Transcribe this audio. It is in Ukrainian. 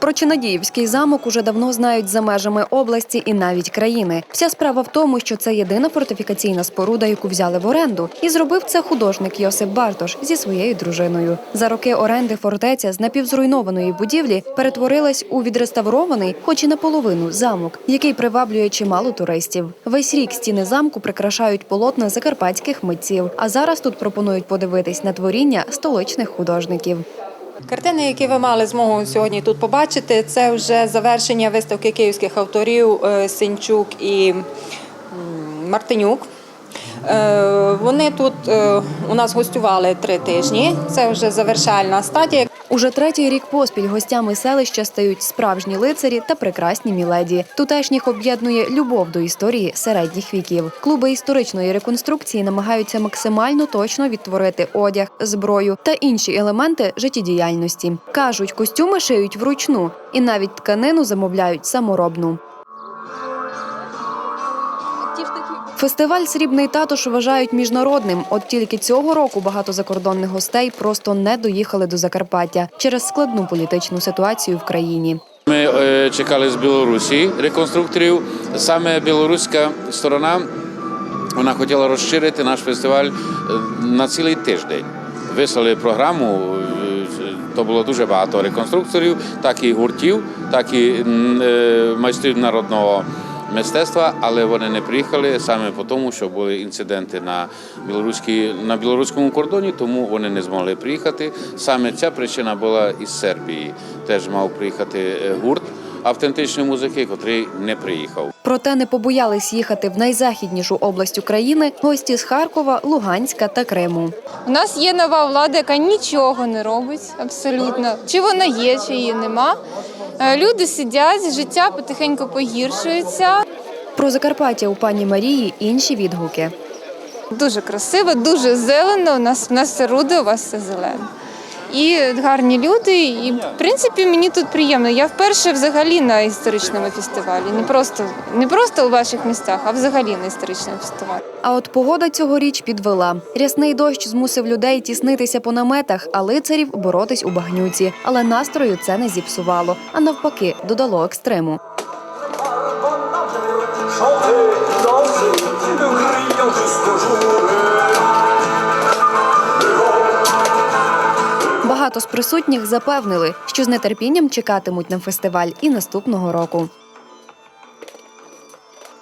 Про Чинадіївський замок уже давно знають за межами області і навіть країни. Вся справа в тому, що це єдина фортифікаційна споруда, яку взяли в оренду, і зробив це художник Йосип Бартош зі своєю дружиною. За роки оренди фортеця з напівзруйнованої будівлі перетворилась у відреставрований, хоч і наполовину, замок, який приваблює чимало туристів. Весь рік стіни замку прикрашають полотна закарпатських митців. А зараз тут пропонують подивитись на творіння столичних художників. Картини, які ви мали змогу сьогодні тут побачити, це вже завершення виставки київських авторів е, Синчук і Мартинюк. Е, Вони тут е, у нас гостювали три тижні. Це вже завершальна стадія. Уже третій рік поспіль гостями селища стають справжні лицарі та прекрасні міледі. Тутешніх об'єднує любов до історії середніх віків. Клуби історичної реконструкції намагаються максимально точно відтворити одяг, зброю та інші елементи життєдіяльності. кажуть, костюми шиють вручну і навіть тканину замовляють саморобну. Фестиваль Срібний татуш вважають міжнародним. От тільки цього року багато закордонних гостей просто не доїхали до Закарпаття через складну політичну ситуацію в країні. Ми е, чекали з Білорусі реконструкторів. Саме білоруська сторона вона хотіла розширити наш фестиваль е, на цілий тиждень. Вислали програму. е, То було дуже багато реконструкторів, так і гуртів, так і майстрів народного мистецтва, але вони не приїхали саме по тому, що були інциденти на білоруській на білоруському кордоні, тому вони не змогли приїхати. Саме ця причина була із Сербії. Теж мав приїхати е, гурт автентичної музики, котрий не приїхав. Проте не побоялись їхати в найзахіднішу область України гості з Харкова, Луганська та Криму. У нас є нова влада, яка нічого не робить абсолютно. Чи вона є, чи її нема. Е, Люди сидять, життя потихеньку погіршується. Про Закарпаття у пані Марії інші відгуки. Дуже красиво, дуже зелено. У нас у нас все руде, у вас все зелене. І гарні люди. І в принципі мені тут приємно. Я вперше взагалі на історичному фестивалі. Не просто не просто у ваших містах, а взагалі на історичному фестивалі. А от погода цьогоріч підвела. Рясний дощ змусив людей тіснитися по наметах, а лицарів боротись у багнюці. Але настрою це не зіпсувало, а навпаки, додало екстриму. Багато з присутніх запевнили, що з нетерпінням чекатимуть на фестиваль і наступного року.